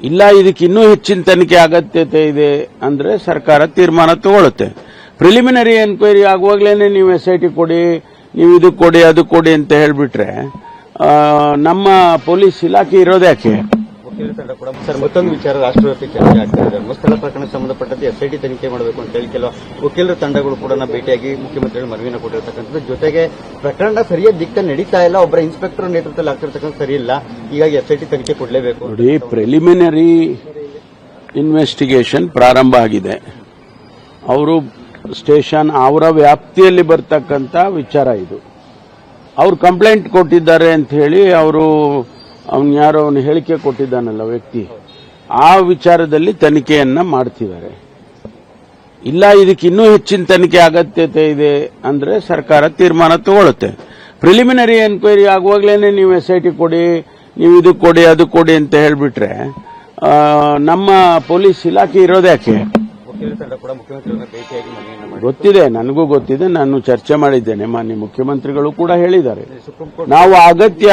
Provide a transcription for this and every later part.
ಇಲ್ಲ, ಇದಕ್ಕೆ ಇನ್ನೂ ಹೆಚ್ಚಿನ ತನಿಖೆ ಅಗತ್ಯತೆ ಇದೆ ಅಂದ್ರೆ ಸರ್ಕಾರ ತೀರ್ಮಾನ ತಗೊಳ್ಳುತ್ತೆ. ಪ್ರಿಲಿಮಿನರಿ ಎನ್ಕ್ವೈರಿ ಆಗುವಾಗಲೇ ನೀವು ಎಸ್ ಐ ಟಿ ಕೊಡಿ, ನೀವು ಇದು ಕೊಡಿ, ಅದು ಕೊಡಿ ಅಂತ ಹೇಳಿಬಿಟ್ರೆ ನಮ್ಮ ಪೊಲೀಸ್ ಇಲಾಖೆ ಇರೋದ್ಯಾಕೆ? ಸರ್, ಮತ್ತೊಂದು ವಿಚಾರ ರಾಷ್ಟ್ರವ್ಯಾಪಿ ಚರ್ಚೆ ಆಗ್ತಾ ಇದೆ. ಧರ್ಮಸ್ಥಳ ಪ್ರಕರಣ ಸಂಬಂಧಪಟ್ಟಂತೆ ಎಸ್ಐಟಿ ತನಿಖೆ ಮಾಡಬೇಕು ಅಂತ ಹೇಳಿ ಕೆಲವು ವಕೀಲರ ತಂಡಗಳು ಕೂಡ ಭೇಟಿಯಾಗಿ ಮುಖ್ಯಮಂತ್ರಿಗಳು ಮನವಿನ ಕೊಟ್ಟಿರ್ತಕ್ಕಂಥದ್ದು. ಜೊತೆಗೆ ಪ್ರಕರಣ ಸರಿಯಾದ ದಿಕ್ಕ ನಡೀತಾ ಇಲ್ಲ. ಒಬ್ಬರ ಇನ್ಸ್ಪೆಕ್ಟರ್ ನೇತೃತ್ವದಲ್ಲಿ ಆಗ್ತಿರ್ತಕ್ಕಂಥ ಸರಿ ಇಲ್ಲ. ಹೀಗಾಗಿ ಎಸ್ಐಟಿ ತನಿಖೆ ಕೊಡಲೇಬೇಕು. ನೋಡಿ ಪ್ರಿಲಿಮಿನರಿ ಇನ್ವೆಸ್ಟಿಗೇಷನ್ ಪ್ರಾರಂಭ ಆಗಿದೆ. ಅವರು ಸ್ಟೇಷನ್, ಅವರ ವ್ಯಾಪ್ತಿಯಲ್ಲಿ ಬರ್ತಕ್ಕಂಥ ವಿಚಾರ ಇದು. ಅವರು ಕಂಪ್ಲೇಂಟ್ ಕೊಟ್ಟಿದ್ದಾರೆ ಅಂತ ಹೇಳಿ ಅವರು ಅವನ್ ಯಾರೋ ಅವನು ಹೇಳಿಕೆ ಕೊಟ್ಟಿದ್ದಾನಲ್ಲ ವ್ಯಕ್ತಿ, ಆ ವಿಚಾರದಲ್ಲಿ ತನಿಖೆಯನ್ನ ಮಾಡ್ತಿದ್ದಾರೆ. ಇಲ್ಲ, ಇದಕ್ಕೆ ಇನ್ನೂ ಹೆಚ್ಚಿನ ತನಿಖೆ ಅಗತ್ಯತೆ ಇದೆ ಅಂದ್ರೆ ಸರ್ಕಾರ ತೀರ್ಮಾನ ತಗೊಳುತ್ತೆ. ಪ್ರಿಲಿಮಿನರಿ ಎನ್ಕ್ವೈರಿ ಆಗುವಾಗಲೇ ನೀವು ಎಸ್ ಐ ಟಿ ಕೊಡಿ, ನೀವು ಇದು ಕೊಡಿ, ಅದು ಕೊಡಿ ಅಂತ ಹೇಳಿಬಿಟ್ರೆ ನಮ್ಮ ಪೊಲೀಸ್ ಇಲಾಖೆ ಇರೋದ್ಯಾಕೆ? ಗೊತ್ತಿದೆ ನನಗೂ ಗೊತ್ತಿದೆ ನಾನು ಚರ್ಚೆ ಮಾಡಿದ್ದೇನೆ ಮಾನ್ಯ ಮುಖ್ಯಮಂತ್ರಿಗಳು ಕೂಡ ಹೇಳಿದ್ದಾರೆ. ನಾವು ಅಗತ್ಯ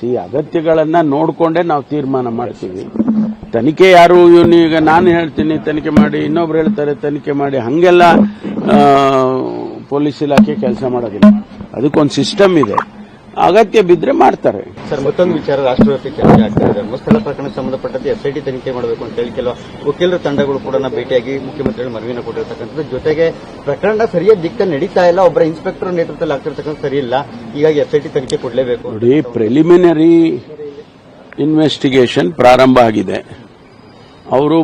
ಸಿ ಅಗತ್ಯಗಳನ್ನ ನೋಡಿಕೊಂಡೇ ನಾವು ತೀರ್ಮಾನ ಮಾಡ್ತೀವಿ. ತನಿಖೆ ಯಾರು ಇವನು ಈಗ ನಾನು ಹೇಳ್ತೀನಿ ತನಿಖೆ ಮಾಡಿ ಇನ್ನೊಬ್ರು ಹೇಳ್ತಾರೆ ತನಿಖೆ ಮಾಡಿ ಹಂಗೆಲ್ಲ ಪೊಲೀಸ್ ಇಲಾಖೆ ಕೆಲಸ ಮಾಡೋದಿಲ್ಲ. ಅದಕ್ಕೊಂದು ಸಿಸ್ಟಮ್ ಇದೆ. ಅಗತ್ಯ ಬಿದ್ದರೆ ಮಾಡ್ತಾರೆ. ಸರ್ ಮತ್ತೊಂದು ವಿಚಾರ ರಾಷ್ಟ್ರವ್ಯಾಪಿ ಚರ್ಚೆ ಆಗ್ತಾ ಇದೆ. ಧರ್ಮಸ್ಥಳ ಪ್ರಕರಣ ಸಂಬಂಧಪಟ್ಟಂತೆ ಎಸ್ಐಟಿ ತನಿಖೆ ಮಾಡಬೇಕು ಅಂತ ಹೇಳಿ ಕೆಲವು ವಕೀಲರ ತಂಡಗಳು ಕೂಡ ಭೇಟಿಯಾಗಿ ಮುಖ್ಯಮಂತ್ರಿಗಳು ಮನವಿಯನ್ನು ಕೊಟ್ಟಿರತಕ್ಕಂಥದ್ದು. ಜೊತೆಗೆ ಪ್ರಕರಣ ಸರಿಯಾದ ದಿಕ್ಕ ನಡೀತಾ ಇಲ್ಲ. ಒಬ್ಬರ ಇನ್ಸ್ಪೆಕ್ಟರ್ ನೇತೃತ್ವದಲ್ಲಿ ಆಗ್ತಿರ್ತಕ್ಕಂಥ ಸರಿ ಇಲ್ಲ. ಹೀಗಾಗಿ ಎಸ್ಐಟಿ ತನಿಖೆ ಕೊಡಲೇಬೇಕು ನೋಡಿ ಪ್ರಿಲಿಮಿನರಿ ಇನ್ವೆಸ್ಟಿಗೇಷನ್ ಪ್ರಾರಂಭ ಆಗಿದೆ. ಅವರು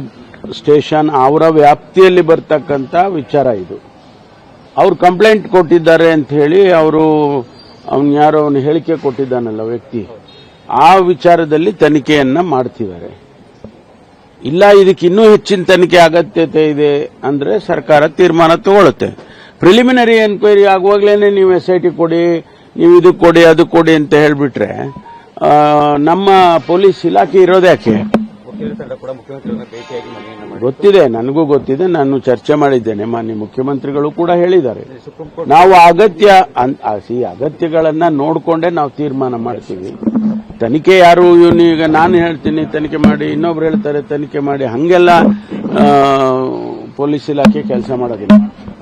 ಸ್ಟೇಷನ್ ಅವರ ವ್ಯಾಪ್ತಿಯಲ್ಲಿ ಬರ್ತಕ್ಕಂಥ ವಿಚಾರ ಇದು. ಅವರು ಕಂಪ್ಲೇಂಟ್ ಕೊಟ್ಟಿದ್ದಾರೆ ಅಂತ ಹೇಳಿ ಅವರು ಅವನ್ ಯಾರೋ ಅವನು ಹೇಳಿಕೆ ಕೊಟ್ಟಿದ್ದಾನಲ್ಲ ವ್ಯಕ್ತಿ. ಆ ವಿಚಾರದಲ್ಲಿ ತನಿಖೆಯನ್ನ ಮಾಡ್ತಿದ್ದಾರೆ. ಇಲ್ಲ, ಇದಕ್ಕೆ ಇನ್ನೂ ಹೆಚ್ಚಿನ ತನಿಖೆ ಅಗತ್ಯತೆ ಇದೆ ಅಂದ್ರೆ ಸರ್ಕಾರ ತೀರ್ಮಾನ ತಗೊಳುತ್ತೆ. ಪ್ರಿಲಿಮಿನರಿ ಎನ್ಕ್ವೈರಿ ಆಗುವಾಗಲೇ ನೀವು ಎಸ್ ಐ ಟಿ ಕೊಡಿ, ನೀವು ಇದು ಕೊಡಿ, ಅದು ಕೊಡಿ ಅಂತ ಹೇಳಿಬಿಟ್ರೆ ನಮ್ಮ ಪೊಲೀಸ್ ಇಲಾಖೆ ಇರೋದ್ಯಾಕೆ? ವಕೀಲರ ಕೂಡ ಮುಖ್ಯಮಂತ್ರಿಗಳನ್ನ ಭೇಟಿಯಾಗಿ ಮನವಿಯನ್ನು ಮಾಡಿ. ಗೊತ್ತಿದೆ ನನಗೂ ಗೊತ್ತಿದೆ ನಾನು ಚರ್ಚೆ ಮಾಡಿದ್ದೇನೆ ಮಾನ್ಯ ಮುಖ್ಯಮಂತ್ರಿಗಳು ಕೂಡ ಹೇಳಿದ್ದಾರೆ. ಸುಪ್ರೀಂ ಕೋರ್ಟ್ ನಾವು ಅಗತ್ಯ ಸಿ ಅಗತ್ಯಗಳನ್ನ ನೋಡಿಕೊಂಡೇ ನಾವು ತೀರ್ಮಾನ ಮಾಡ್ತೀವಿ. ತನಿಖೆ ಯಾರು ಇವನು ಈಗ ನಾನು ಹೇಳ್ತೀನಿ ತನಿಖೆ ಮಾಡಿ ಇನ್ನೊಬ್ರು ಹೇಳ್ತಾರೆ ತನಿಖೆ ಮಾಡಿ ಹಂಗೆಲ್ಲ ಪೊಲೀಸ್ ಇಲಾಖೆ ಕೆಲಸ ಮಾಡೋದಿಲ್ಲ.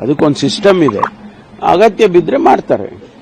ಅದಕ್ಕೊಂದು ಸಿಸ್ಟಮ್ ಇದೆ. ಅಗತ್ಯ ಬಿದ್ದರೆ ಮಾಡ್ತಾರೆ.